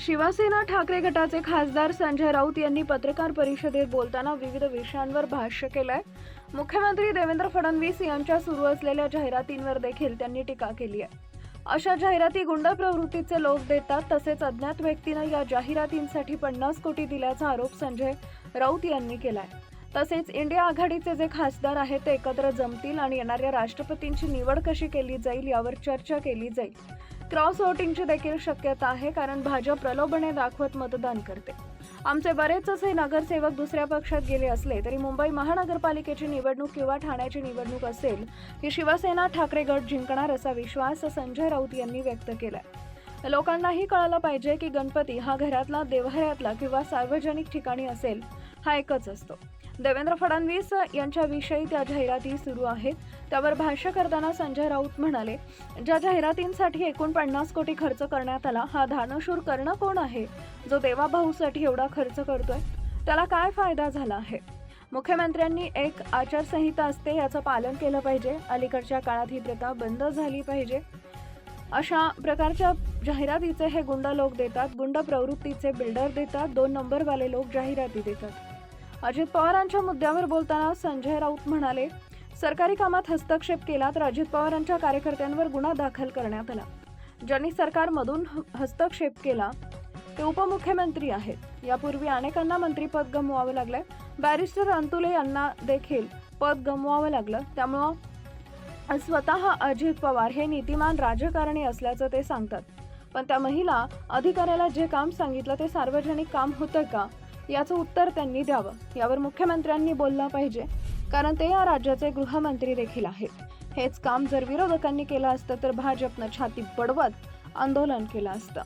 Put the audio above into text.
शिवसेना ठाकरे गटाचे खासदार संजय राऊत यांनी पत्रकार परिषदेत बोलताना विविध विषयांवर भाष्य केलंय. मुख्यमंत्री देवेंद्र फडणवीस यांच्या सुरू असलेल्या जाहिरातींवर देखील त्यांनी टीका केली आहे. अशा जाहिराती गुंड प्रवृत्तीचे लोक देतात तसेच अज्ञात व्यक्तीनं या जाहिरातींसाठी पन्नास कोटी दिल्याचा आरोप संजय राऊत यांनी केलाय. तसेच इंडिया आघाडीचे जे खासदार आहेत ते एकत्र जमतील आणि येणाऱ्या राष्ट्रपतींची निवड कशी केली जाईल यावर चर्चा केली जाईल. क्रॉस वोटिंगची देखील शक्यता आहे कारण भाजप प्रलोभने दाखवत मतदान करते. आमचे बरेच असे नगरसेवक दुसऱ्या पक्षात गेले असले तरी मुंबई महानगरपालिकेची निवडणूक किंवा ठाण्याची निवडणूक असेल की शिवसेना ठाकरे गट जिंकणार असा विश्वास संजय राऊत यांनी व्यक्त केलाय. लोकांनाही कळालं पाहिजे की गणपती हा घरातला देव्हाऱ्यातला किंवा सार्वजनिक ठिकाणी असेल हा एकच असतो. देवेंद्र फडणवीस यांच्याविषयी त्या जाहिराती सुरू आहेत. त्यावर भाष्य करताना संजय राऊत म्हणाले ज्या जाहिरातींसाठी एकूण पन्नास कोटी खर्च करण्यात आला हा धानशूर कर्ण कोण आहे? जो देवाभाऊसाठी एवढा खर्च करतोय त्याला काय फायदा झाला आहे? मुख्यमंत्र्यांनी एक आचारसंहिता असते याचं पालन केलं पाहिजे. अलीकडच्या काळात ही प्रथा बंद झाली पाहिजे. अशा प्रकारच्या जाहिरातीचे हे गुंड लोक देतात. गुंड प्रवृत्तीचे बिल्डर देतात. दोन नंबरवाले लोक जाहिराती देतात. अजित पवारांच्या मुद्द्यावर बोलताना संजय राऊत म्हणाले सरकारी कामात हस्तक्षेप केला तर अजित पवारांच्या कार्यकर्त्यांवर गुन्हा दाखल करण्यात आला. ज्यांनी सरकारमधून ह- हस्तक्षेप केला ते उपमुख्यमंत्री आहेत. यापूर्वी अनेकांना मंत्रीपद गमवावं लागलंय. बॅरिस्टर अंतुले यांना देखील पद गमवावं लागलं. त्यामुळं स्वतः अजित पवार हे नीतिमान राजकारणी असल्याचं ते सांगतात. पण त्या महिला अधिकाऱ्याला जे काम सांगितलं ते सार्वजनिक काम होतं का? याचं उत्तर त्यांनी द्यावं. यावर मुख्यमंत्र्यांनी बोललं पाहिजे. कारण ते या राज्याचे गृहमंत्री देखील आहेत. हेच काम जर विरोधकांनी केलं असतं तर भाजपनं छाती बडवत आंदोलन केलं असतं.